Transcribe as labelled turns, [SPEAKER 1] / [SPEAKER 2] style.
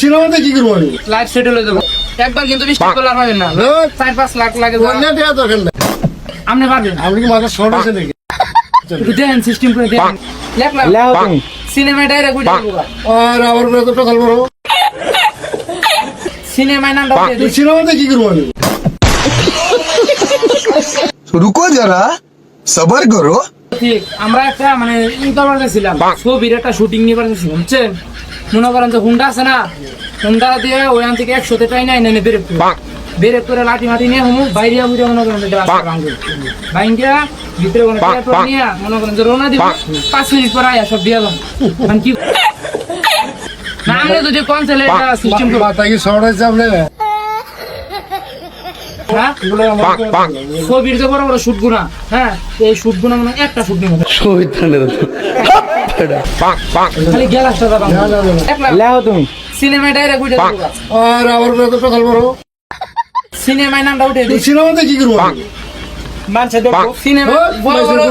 [SPEAKER 1] সিনেমাতে কি
[SPEAKER 2] একবার কিন্তু চার পাঁচ লাখ
[SPEAKER 1] শর্ট আছে
[SPEAKER 2] সিনেমায় নাম
[SPEAKER 1] সিনেমাতে কি
[SPEAKER 3] যারা সবার
[SPEAKER 2] ঠিক। আমরা একটা মানে ইন্টারভিউ ছিলাম। ছবির একটা শুটিং নিয়ে পারছিলাম বুঝছেন? মনে করেন যে হুন্ডা আছে না হুন্ডা দিয়ে ওইখান থেকে একশোতে টাই নাই নেনে বেরেক করে। বেরেক করে লাঠি মাটি নিয়ে হুমু বাইরে বুঝে মনে করেন যে রাস্তা ভাঙবে ভাঙিয়া ভিতরে কোনো পেট্রোল নিয়ে মনে করেন যে রোনা দিব। পাঁচ মিনিট পর আয়া সব দিয়ে দাম কি না আমরা যদি কোন ছেলে সিস্টেম করব।
[SPEAKER 1] মাথা কি এগুলো আমার
[SPEAKER 2] ছবির যে বড় বড় শুট হ্যাঁ এই শুট মানে একটা শুট নিয়ে খালি গ্যালাসটা দাম
[SPEAKER 4] লেও। তুমি।
[SPEAKER 2] সিনেমায় ডাইরেক্ট উঠে দেবো।
[SPEAKER 1] আর আবার তো খেলব
[SPEAKER 2] সিনেমায় নামটা উঠে দিই
[SPEAKER 1] সিনেমাতে কি করব?
[SPEAKER 2] সিনেমা বড় বড়